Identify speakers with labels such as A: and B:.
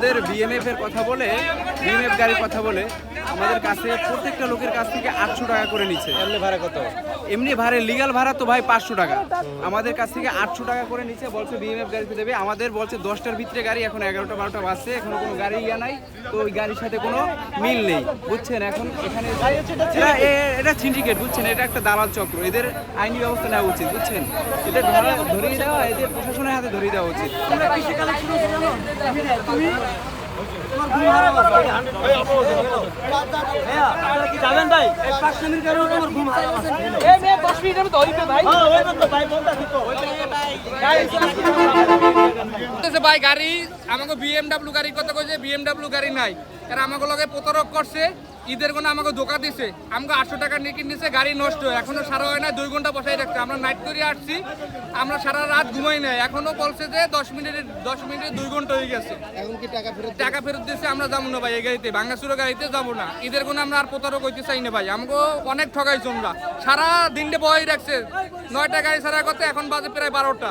A: আমাদের বিএমএফ এর কথা বলে বিএমএফ গাড়ির কথা বলে আমাদের কাছে প্রত্যেকটা লোকের কাছ থেকে আটশো টাকা করে নিচ্ছে।
B: এমনি ভাড়া কত?
A: এমনি ভাড়া লিগাল ভাড়া তো ভাই পাঁচশো টাকা। আমাদের কাছ থেকে আটশো টাকা করে নিচ্ছে বলছে বিএমএফ গাড়িতে দেবে। আমাদের বলছে দশটার ভিতরে গাড়ি এখন এগারোটা বারোটা বাজছে এখন কোনো গাড়ি ইয়া নাই তো ওই গাড়ির সাথে কোনো মিল নেই। বুঝছেন? এখন এখানে এটা এ- এটা সিন্ডিকেট বুঝছেন? এটা একটা দালাল চক্র। এদের আইনি ব্যবস্থা নেওয়া উচিত বুঝছেন? এদের ধরা ধরিয়ে দেওয়া এদের প্রশাসনের হাতে ধরিয়ে দেওয়া উচিত।
B: ভাই,
C: গাড়ি, আমাকে বিএমডাব্লিউ গাড়ি, কথা কইছে বিএমডাব্লিউ গাড়ি নাই। আর আমাকে লগে প্রতারক করছে। ঈদের কোনো আমাকে ধোকা দিছে। আমাকে আটশো টাকা নিয়ে কিনেছে গাড়ি নষ্ট। এখনও সারা হয় না দুই ঘণ্টা বসাই রাখছে। আমরা নাইট করে আসছি। আমরা সারা রাত ঘুমাই নাই। এখনও বলছে যে দশ মিনিটের দশ মিনিটে দুই ঘণ্টা হয়ে গেছে।
B: এখন কি টাকা ফেরত
C: টাকা ফেরত দিচ্ছে আমরা যাব না ভাই এই গাড়িতে। ভাঙ্গাচুরো গাড়িতে যাব না। ঈদের কোনো আমরা আর প্রতারক হইতে চাই না ভাই। আমাকে অনেক ঠকাইছো আমরা সারা দিনটা বই রাখছে। নয়টা গাড়ি ছাড়া করতে এখন বাজে প্রায় বারোটা।